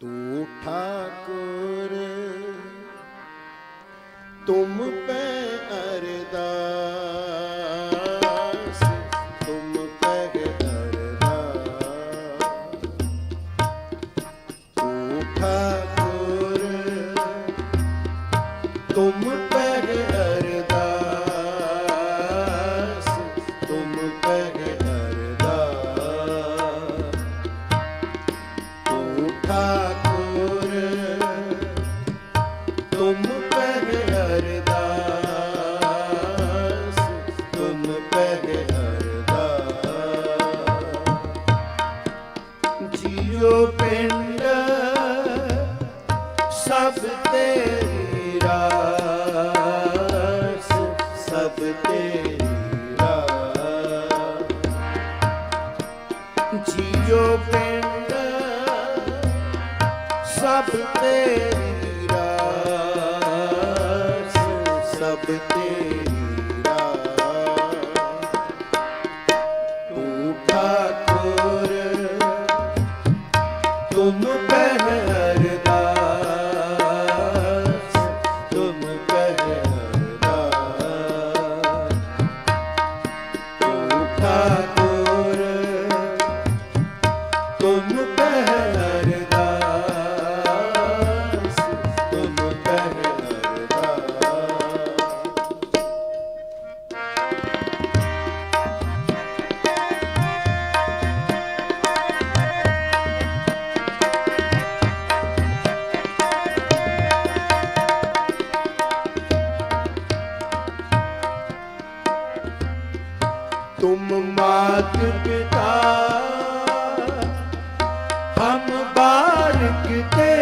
ਤੂੰ ਠਾਕੁਰ ਤੁਮ রে मात पिता हम बारक ते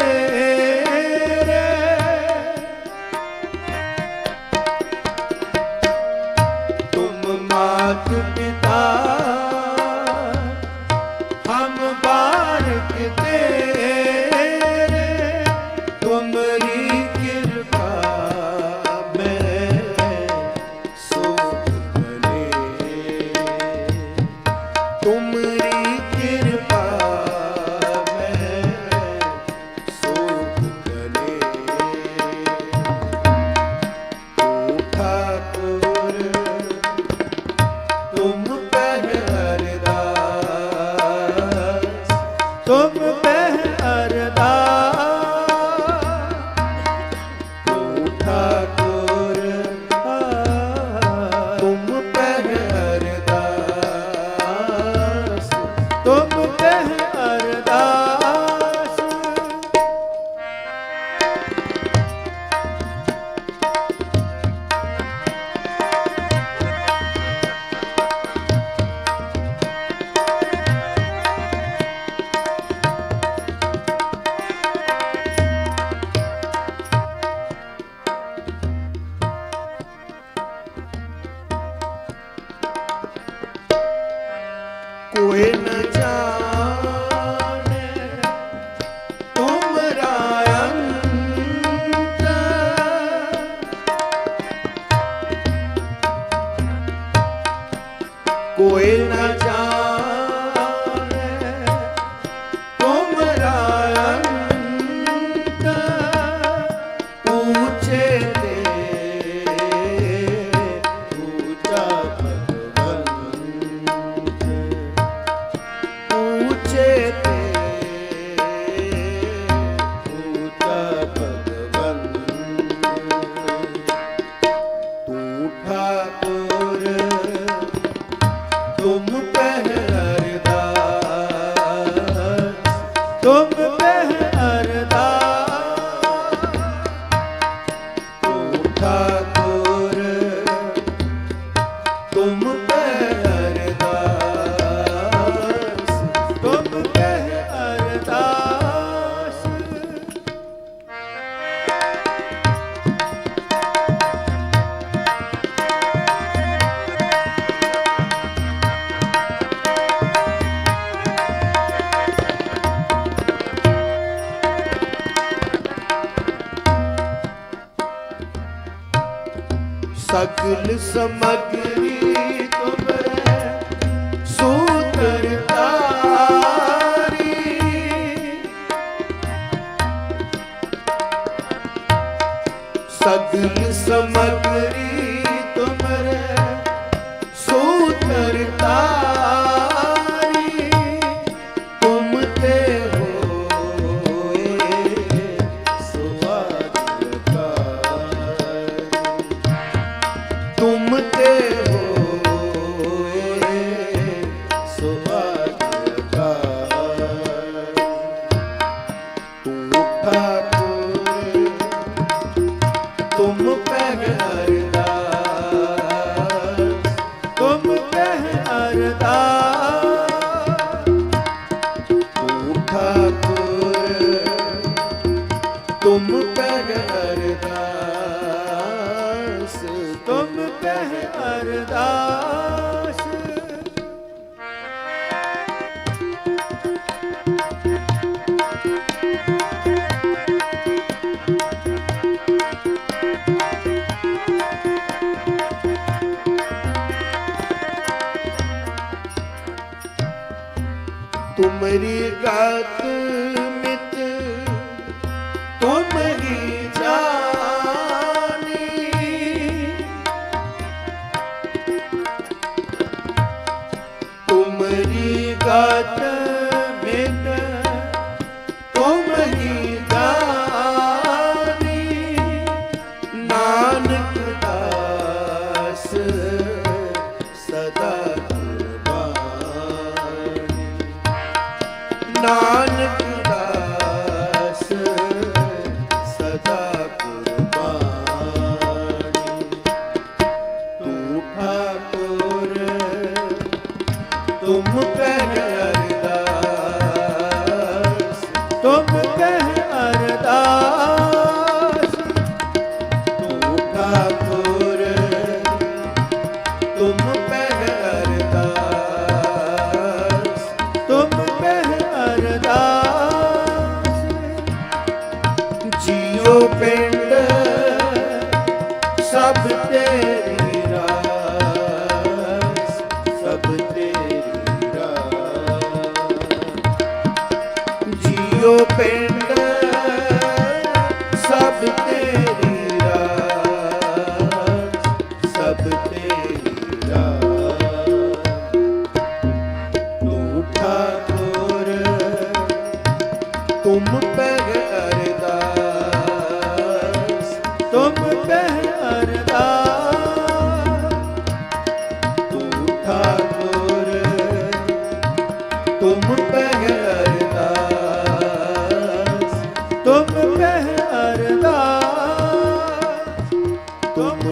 तुमरी तुम पे ਸਕਲ ਸਮਗਰੀ ਤੁਮਰੇ ਸੂਤਰ ਤਾਰੀ ਸਕਲ ਸਮਗਰੀ ਅਰਦਾਸ ਤੁਮ ਪਹਿ ਤੂੰ ਠਾਕੁਰ ਤੁਮ ਪਹਿ ਅਰਦਾਸ ਅਰਦਾਸ। ਤੁਮਰੀ ਗਤ ਸਭ ਤੇਰੀ